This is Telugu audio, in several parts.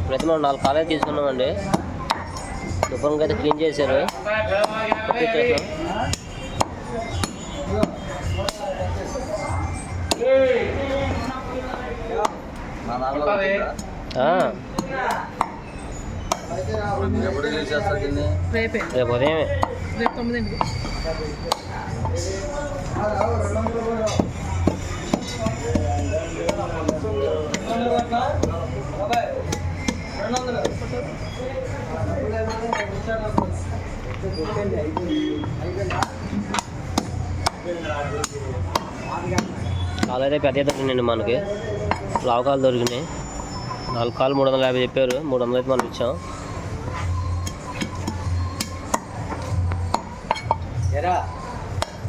ఇప్పుడైతే మనం నాలుగు కాలేజ్ తీసుకున్నామండి. శుభ్రంగా అయితే క్లీన్ చేశారు. రేపే ఉదయమే. రేపు తొమ్మిదింటికి. కాలైతే పెద్ద దొరికినాయండి మనకి. లావు కాలు దొరికినాయి. నాలుగు కాలు మూడు వందల యాభై చెప్పారు. మూడు వందలు అయితే మనం ఇచ్చాం.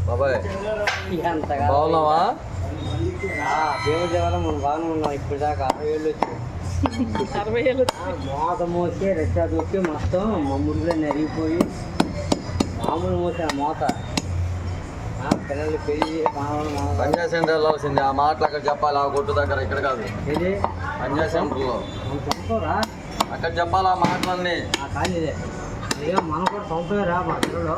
బాబాయ్. బాగున్నావా? దేవుడి దేవాలయం మనం బాగానే ఉన్నాం. ఇప్పుడు దాకా అరవై ఏళ్ళు వచ్చి అరవై ఏళ్ళు మోత మోసి రెచ్చా దొక్కి మొత్తం మమ్ముడిలో నరిగిపోయి మామూలు మోసి ఆ మోత. ఆ పిల్లలు పెళ్ళి మామూలు మామూలు. పంజాబ్ సెంటర్ వెళ్ళాల్సింది ఆ మాటలు అక్కడ చెప్పాలి. ఆ కొట్టు దగ్గర ఇక్కడ కాదు. పంజాబ్ సెంటర్లో. అక్కడ చెప్పాలి ఆ మాటలన్నీ. ఇక మనం కూడా చంపేరా మా పిల్లలు.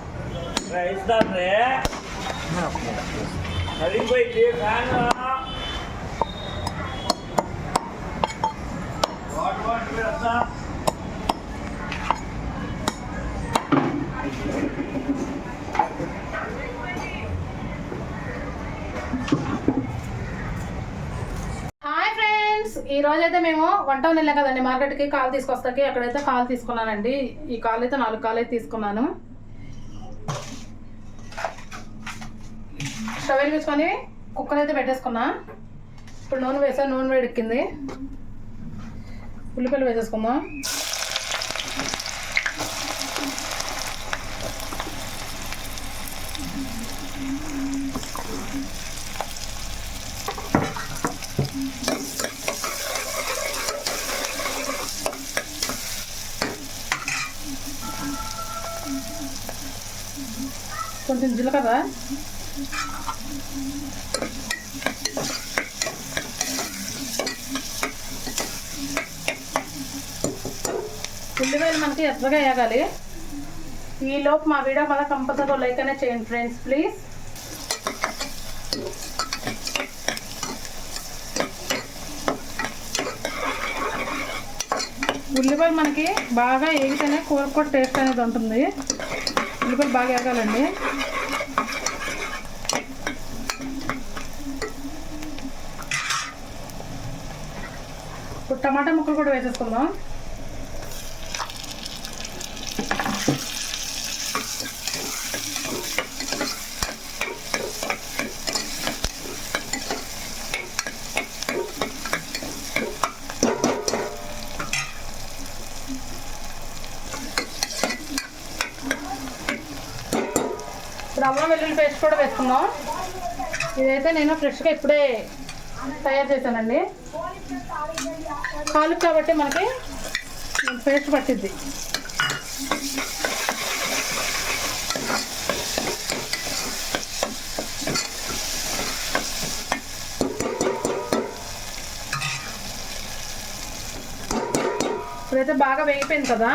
హాయ్ ఫ్రెండ్స్ ఈ రోజు అయితే మేము వంట వెళ్ళాం కదండి మార్కెట్కి కాలు తీసుకొస్తాకి అక్కడైతే కాలు తీసుకున్నానండి. ఈ కాలు అయితే నాలుగు కాలు అయితే తీసుకున్నాను. స్టవ్ వెలిగించుకొని కుక్కర్ అయితే పెట్టేసుకున్నా. ఇప్పుడు నూనె వేసా నూనె వేడెక్కింది. ఉల్లిపాయలు వేసేసుకుందాం. కొంచెం జీలకర్ర. ఉల్లిపాయలు మనకి ఎర్రగా వేగాలి ఈ లోపు మా వీడియో మన కంపల్సరీ లైక్ చేయండి ఫ్రెండ్స్ ప్లీజ్. ఉల్లిపాయలు మనకి బాగా వేగితేనే కూర కూడా టేస్ట్ అనేది ఉంటుంది. ఉల్లిపాయలు బాగా వేగాలండి. ఇప్పుడు టమాటా ముక్కలు కూడా వేసేసుకుందాం ఇప్పుడు అల్లం వెల్లుల్లి కూడా వేసుకుందాం. ఇదైతే నేను ఫ్రెష్గా ఇప్పుడే తయారు చేశానండి. కాలు కాబట్టి మనకి పేస్ట్ పట్టిద్ది. ఇప్పుడైతే బాగా వేగిపోయింది కదా.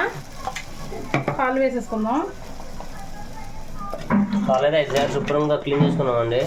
కాలు వేసేసుకుందాం. కాలు అయితే శుభ్రంగా క్లీన్ చేసుకున్నామండి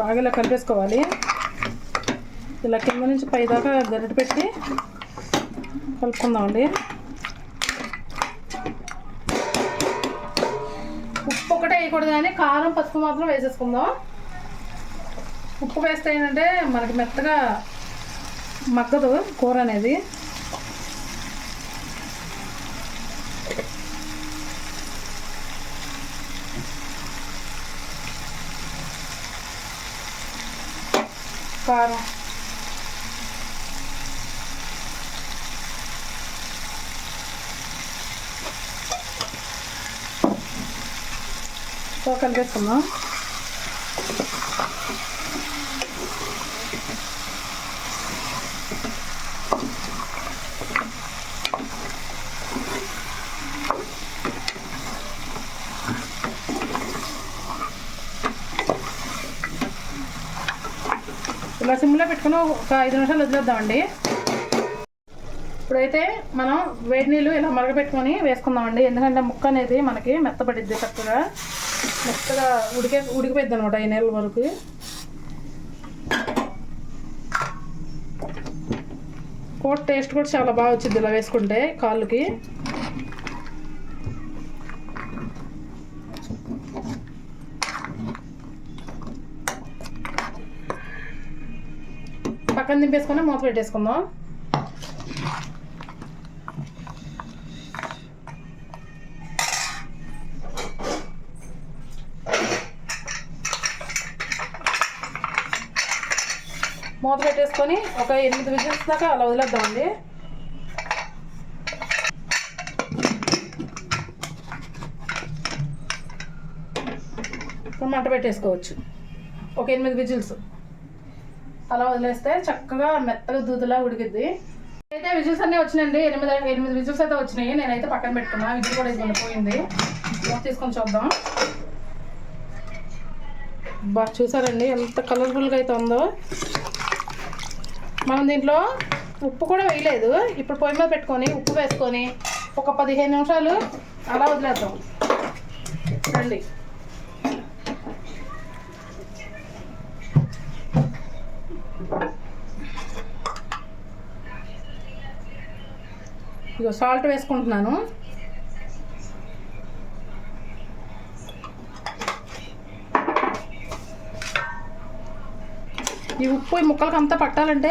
బాగా ఇలా కలిపేసుకోవాలి. ఇలా కింద నుంచి పైదాకా గరిటె పెట్టి కలుపుకుందామండి. ఉప్పు ఒకటే వేయకూడదు కానీ కారం పసుపు మాత్రం వేసేసుకుందాం. ఉప్పు వేస్తే ఏంటంటే మనకి మెత్తగా మగ్గదు కూర అనేది. కారం. సో కలిపేసుకుందాం ఇలా సిమ్లో పెట్టుకుని ఒక ఐదు నిమిషాలు వదిలేద్దామండి. ఇప్పుడైతే మనం వేడి నీళ్ళు ఇలా మరగపెట్టుకొని వేసుకుందామండి. ఎందుకంటే ముక్క అనేది మనకి మెత్తపడిద్ది చక్కగా. మెత్తగా ఉడికే ఉడికిపోద్ది అనమాట ఐదు నెలల వరకు. కూర టేస్ట్ కూడా చాలా బాగా వచ్చింది ఇలా వేసుకుంటే కాళ్ళకి. పక్కన దింపేసుకొని మూత పెట్టేసుకుందాం మూత పెట్టేసుకొని ఒక ఎనిమిది విజిల్స్ దాకా అలా వదిలేద్దామండి. ఇప్పుడు మంట పెట్టేసుకోవచ్చు. ఒక ఎనిమిది విజిల్స్. అలా వదిలేస్తే చక్కగా మెత్తగా దూదులా ఉడికిద్ది. అయితే విజిల్స్ అన్నీ వచ్చినాయండి. ఎనిమిది ఎనిమిది విజిల్స్ అయితే వచ్చినాయి. నేనైతే పక్కన పెట్టుకున్నా. విజిల్ కూడా ఇది పోయింది. తీసుకొని చూద్దాం. బాగా చూసారండి? ఎంత కలర్ఫుల్గా అయితే ఉందో. మనం దీంట్లో ఉప్పు కూడా వేయలేదు. ఇప్పుడు పొయ్యి మీద పెట్టుకొని ఉప్పు వేసుకొని ఒక పదిహేను నిమిషాలు అలా వదిలేద్దాం. రండి. ఇగో సాల్ట్ వేసుకుంటున్నాను. ఈ ఉప్పు ఈ ముక్కలకి అంతా పట్టాలంటే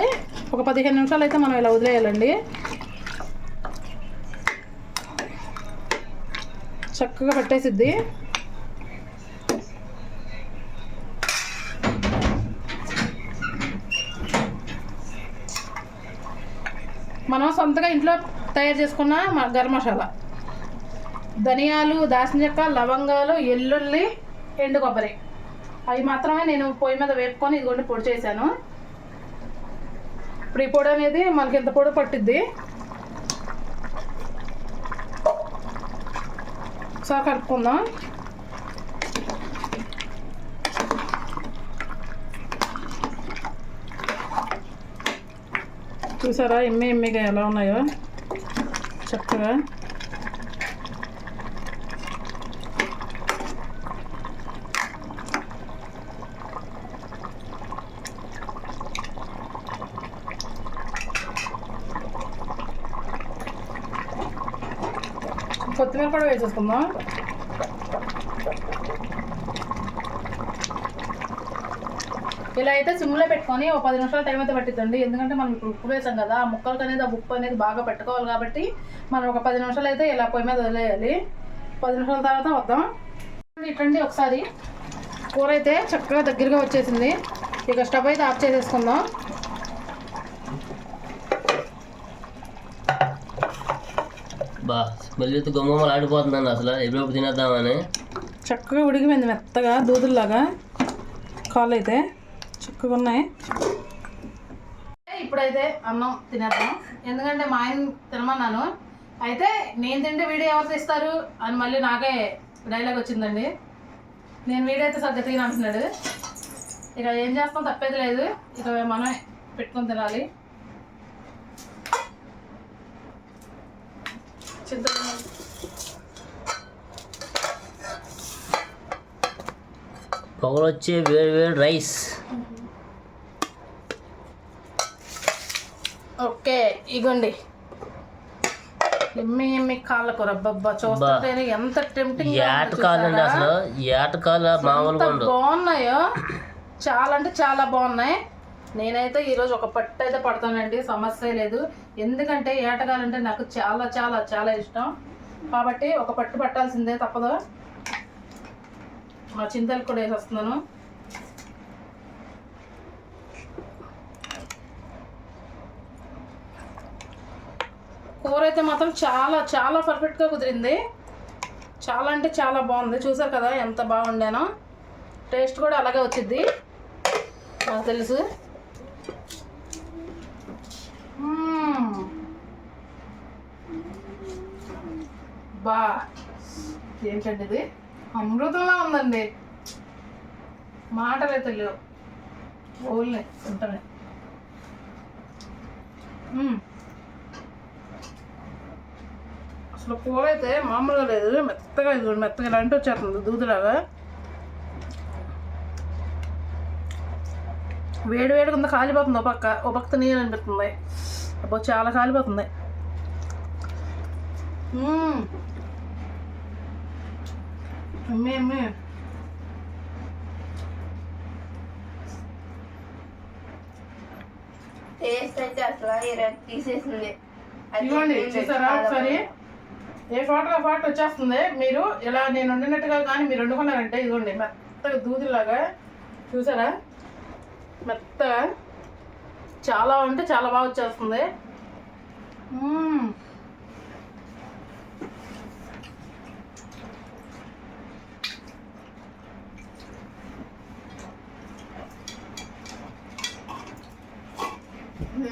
ఒక పదిహేను నిమిషాలు అయితే మనం ఇలా వదిలేయాలండి. చక్కగా పట్టేసిద్ది. మనం సొంతగా ఇంట్లో తయారు చేసుకున్న గరం మసాలా. ధనియాలు దాల్చిన చెక్క లవంగాలు ఎల్లుల్లి ఎండు కొబ్బరి. అవి మాత్రమే నేను పొయ్యి మీద వేపుకొని ఇదిగోండి పొడి చేశాను. ఇప్పుడు ఈ పొడి అనేది మనకి ఎంత పొడి పట్టిద్ది? ఒకసారి కలుపుకుందాం. చూసారా ఎమ్మె ఎమ్మెగా ఎలా ఉన్నాయో? చక్కగా. కొత్తిమీర కూడా వేసేసుకుందాం ఇలా అయితే సిమ్లో పెట్టుకొని ఒక పది నిమిషాల టైం అయితే పట్టిద్దండి. ఎందుకంటే మనం ఇప్పుడు ఉప్పు వేసాం కదా ఆ ముక్కలకి అనేది ఆ ఉప్పు అనేది బాగా పెట్టుకోవాలి కాబట్టి మనం ఒక పది నిమిషాలు అయితే ఇలా పొయ్యి మీద వదిలేయాలి. పది నిమిషాల తర్వాత వద్దాం ఇట్లండి ఒకసారి. కూర అయితే చక్కగా దగ్గరగా వచ్చేసింది. ఇక స్టవ్ అయితే ఆఫ్ చేసేసుకుందాం. బా స్మెల్ అయితే గుమ్మమ్మలు ఆడిపోతుందండి అసలు. ఎప్పుడెప్పుడు తినేద్దామని. చక్కగా ఉడికిపోయింది మెత్తగా దూదుల్లాగా. కాళ్ళు అయితే చక్కగా ఉన్నాయి. ఇప్పుడైతే అన్నం తినేద్దాం. ఎందుకంటే మా ఆయన తినమన్నాను. అయితే నేను తింటే వీడియో ఎవరు తీస్తారు అని మళ్ళీ నాకే డైలాగ్ వచ్చిందండి. నేను వీడియో అయితే సరిగ్గా తీయను అంటున్నాడు. ఇక ఏం చేస్తాం తప్పేది లేదు. ఇక మనమే పెట్టుకొని తినాలి. చింతపండు పొగలు వచ్చే వేడి వేడి రైస్. ఓకే ఇగోండి. ఎమ్మి ఎమ్మి కాళ్ళ కూర అబ్బబ్బా. చూస్తుంటేనే ఎంత టెంప్టింగ్ ఏటకాలు అండి అసలు. ఏటకాలు మామూలుగా బాగున్నాయో. చాలా అంటే చాలా బాగున్నాయి. నేనైతే ఈరోజు ఒక పట్టు అయితే పడతానండి సమస్య లేదు. ఎందుకంటే ఏటగాలంటే నాకు చాలా చాలా చాలా ఇష్టం. కాబట్టి ఒక పట్టు పట్టాల్సిందే తప్పదు. మా చింతలు కూడా వేసేస్తున్నాను. కూర అయితే మాత్రం చాలా చాలా పర్ఫెక్ట్గా కుదిరింది. చాలా అంటే చాలా బాగుంది. చూసారు కదా ఎంత బాగుండానో. టేస్ట్ కూడా అలాగే వచ్చింది నాకు తెలుసు మ్మ్. బా ఏంటండి ఇది అమృతంలా ఉందండి. మాటలు అయితే లేవు ఉంటానే. అసలు కూర అయితే మామూలుగా లేదు. మెత్తగా ఇది మెత్తగా ఇలాంటి వచ్చేస్తుంది దూదులాగా. వేడి వేడిగా ఉంది కాలిపోతుంది ఒక పక్క. ఒక పక్క నీళ్ళు అనిపిస్తుంది. అబ్బో చాలా కాలిపోతుంది. అమ్మే అమ్మే టేస్ట్ అయితే అసలు ఇరవై తీసేసింది చెప్పింది చూసారా ఒకసారి? ఏ ఫాటో ఫాటో వచ్చేస్తుంది. మీరు ఇలా నేను వండినట్టుగా కానీ మీరు వండుకున్నారంటే ఇదిగోండి మెత్తగా దూదిలాగా చూసారా? మెత్తగా. చాలా అంటే చాలా బాగా వచ్చేస్తుంది.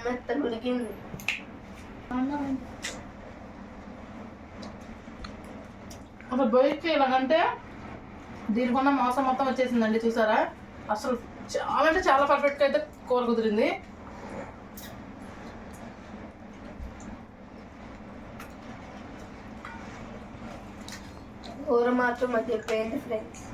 మెత్తగా ఉడికింది అసలు బయటికి ఇలాగంటే దీనికున్న మాంసం మొత్తం వచ్చేసిందండి చూసారా? అసలు చాలా అంటే చాలా పర్ఫెక్ట్గా అయితే కూర కుదిరింది. కూర మాత్రం అది ఫ్రెండ్స్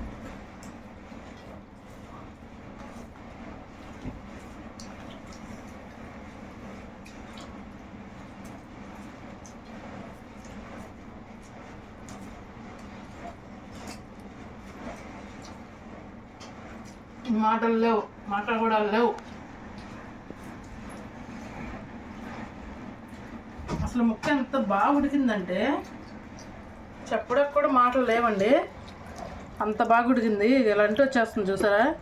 మాటలు లేవు మాటలు కూడా లేవు అసలు ముక్క ఎంత బాగా ఉడికిందంటే చెప్పడానికి కూడా మాటలు లేవండి. అంత బాగా ఉడికింది. ఇలాంటి వచ్చేస్తుంది చూసారా?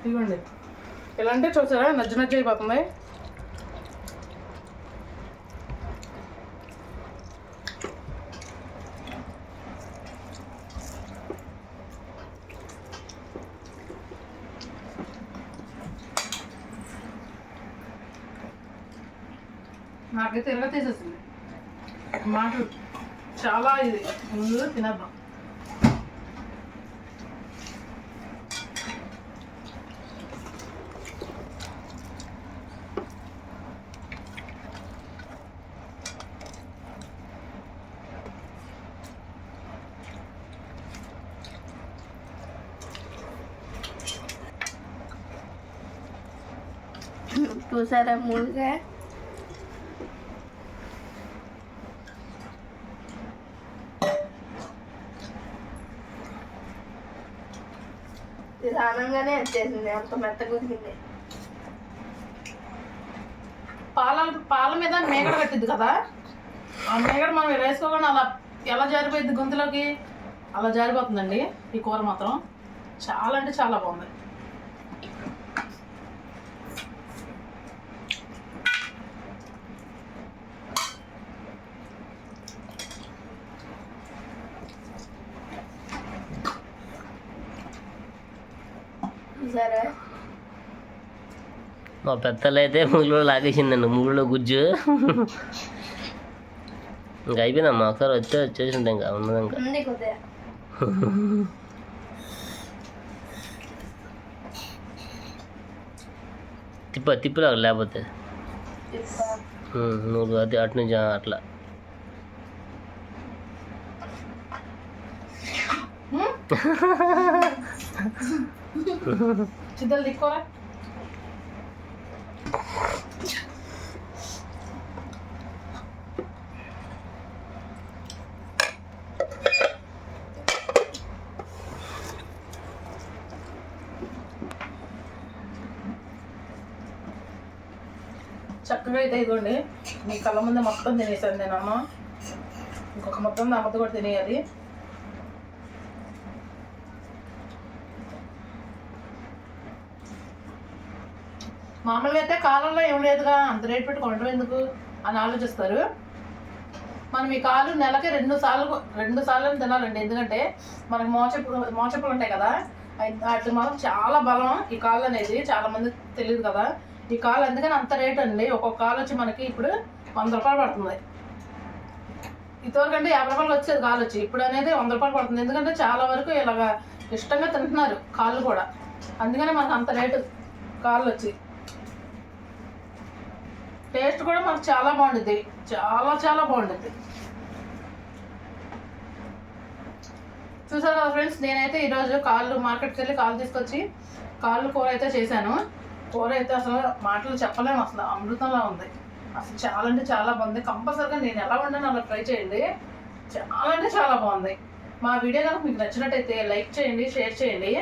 ఇదిగోండి. ఎలా అంటే చూసారా? నజ్జ నజ్జ అయిపోతుంది. నాకైతే ఇలా తీసేసింది. మాట చాలా ఇది. ముందు తినేద్దాం. చూసారా మూడుగా నిదానంగానే వచ్చేసింది అంత మెత్త కుదిరింది పాల పాల మీద మేకడ పెట్టింది కదా? ఆ మేకడ మనం వేసుకోకుండా అలా ఎలా జారిపోయింది గొంతులోకి? అలా జారిపోతుందండి ఈ కూర మాత్రం. చాలా అంటే చాలా బాగుంది చూసారా మా పెద్దలు అయితే ముగ్గులో లాగేసిందండి ముగ్గులో గుజ్జు. ఇంకా అయిపోయిందమ్మా ఒకసారి వచ్చే వచ్చేసి ఉంటాయి ఇంకా ఉన్నది ఇంకా. తిప్ప తిప్పలా లేకపోతే. నువ్వు అది అటు నుంచి అట్లా. చిద్దలు దిక్కోరా చక్కగా అయితే ఇదిగోండి. మీ కళ్ళ ముందు మొత్తం తినేసాను నేనమ్మ ఇంకొక మొత్తం దామతో కూడా తినేయాలి. మామూలుగా అయితే కాలంలో ఏం లేదుగా అంత రేట్ పెట్టి కొనడం ఎందుకు అని ఆలోచిస్తారు. మనం ఈ కాలు నెలకి రెండు సార్లు రెండు సార్లు తినాలండి. ఎందుకంటే మనకి మోచపు మోచపులు ఉంటాయి కదా అయి- మాత్రం చాలా బలం ఈ కాలు అనేది. చాలా మంది తెలియదు కదా. ఈ కాలు అందుకని అంత రేట్ అండి. ఒక్కొక్క కాలు వచ్చి మనకి ఇప్పుడు వంద రూపాయలు పడుతుంది. ఇంతవరకంటే యాభై రూపాయలు వచ్చేది కాలు వచ్చి. ఇప్పుడు అనేది వంద రూపాయలు పడుతుంది. ఎందుకంటే చాలా వరకు ఇలాగ ఇష్టంగా తింటున్నారు కాళ్ళు కూడా. అందుకనే మనకు అంత రేటు కాళ్ళు వచ్చి. టేస్ట్ కూడా మనకు చాలా బాగుంటుంది చాలా చాలా బాగుంటుంది చూసారు కదా ఫ్రెండ్స్ నేనైతే ఈరోజు కాళ్ళు మార్కెట్కి వెళ్ళి కాళ్ళు తీసుకొచ్చి కాళ్ళు కూర అయితే చేశాను. కూర అయితే అసలు మాటలు చెప్పలేము అసలు. అమృతంలా ఉంది. అసలు చాలా అంటే చాలా బాగుంది. కంపల్సరిగా నేను ఎలా వండాను అలా ట్రై చేయండి. చాలా అంటే చాలా బాగుంది. మా వీడియో కనుక మీకు నచ్చినట్టయితే లైక్ చేయండి షేర్ చేయండి.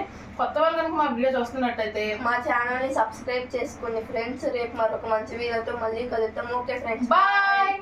కొత్త వాళ్ళు కనుక మా వీడియో చూస్తున్నట్టయితే మా ఛానల్ని సబ్స్క్రైబ్ చేసుకోండి ఫ్రెండ్స్ రేపు మరొక మంచి వీడియోతో మళ్ళీ కలుద్దాం. Okay friends. బాయ్!